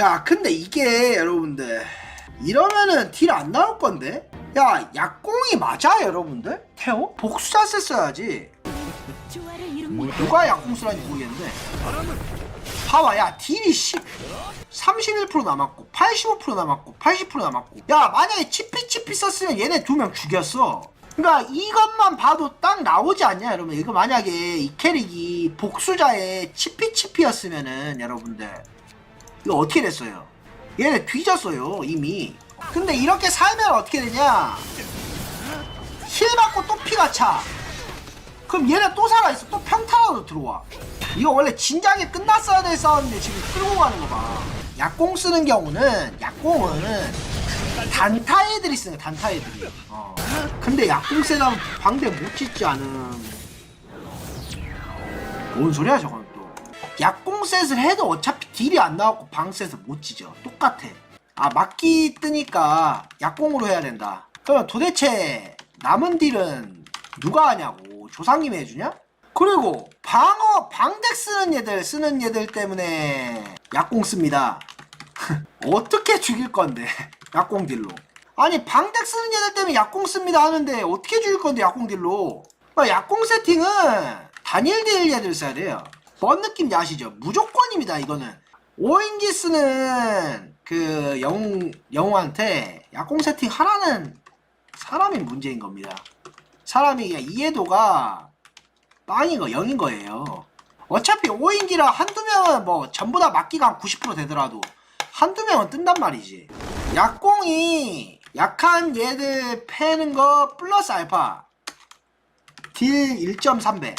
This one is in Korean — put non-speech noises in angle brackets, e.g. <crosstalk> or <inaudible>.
야 근데 이게 여러분들 이러면은 딜 안 나올 건데? 야 약공이 맞아 여러분들? 태호? 복수자세 써야지. <laughs> 누가 약공 쓰라는지 모르겠는데 봐봐 야 딜이 10 31% 남았고 85% 남았고 80% 남았고 야 만약에 치피치피 썼으면 얘네 두 명 죽였어 그러니까 이것만 봐도 딱 나오지 않냐 여러분 이거 만약에 이 캐릭이 복수자의 치피치피였으면은 여러분들 이거 어떻게 됐어요? 얘네 뒤졌어요 이미. 근데 이렇게 살면 어떻게 되냐? 힐 받고 또 피가 차. 그럼 얘네 또 살아있어. 또 평타라도 들어와. 이거 원래 진작에 끝났어야 될 싸움인데 지금 끌고 가는 거봐. 약공 쓰는 경우는 약공은 단타 애들이 쓰는 거야 단타 애들이. 어. 근데 약공 세다면 방대 못 짓지 않음. 뭔 소리야 저건? 또 약공 셋을 해도 어차피 딜이 안 나왔고 방셋을 못 지죠. 똑같아. 아 막기 뜨니까 약공으로 해야 된다. 그러면 도대체 남은 딜은 누가 하냐고 조상님이 해주냐? 그리고 방어 방덱 쓰는 얘들 쓰는 얘들 때문에 약공 씁니다. <laughs> 어떻게 죽일 건데 <laughs> 약공 딜로? 아니 방덱 쓰는 얘들 때문에 약공 씁니다 하는데 어떻게 죽일 건데 약공 딜로? 아, 약공 세팅은 단일 딜 얘들 써야 돼요 뭔 느낌인지 아시죠? 무조건입니다 이거는. 오인기스는 그 영웅 영웅한테 약공 세팅 하라는 사람이 문제인 겁니다. 사람이 그냥 이해도가 빵인 거 0인 거예요. 어차피 5인기라 한두 명은 뭐 전부 다 맞기가 한 90% 되더라도 한두 명은 뜬단 말이지. 약공이 약한 얘들 패는 거 플러스 알파. 딜 1.3배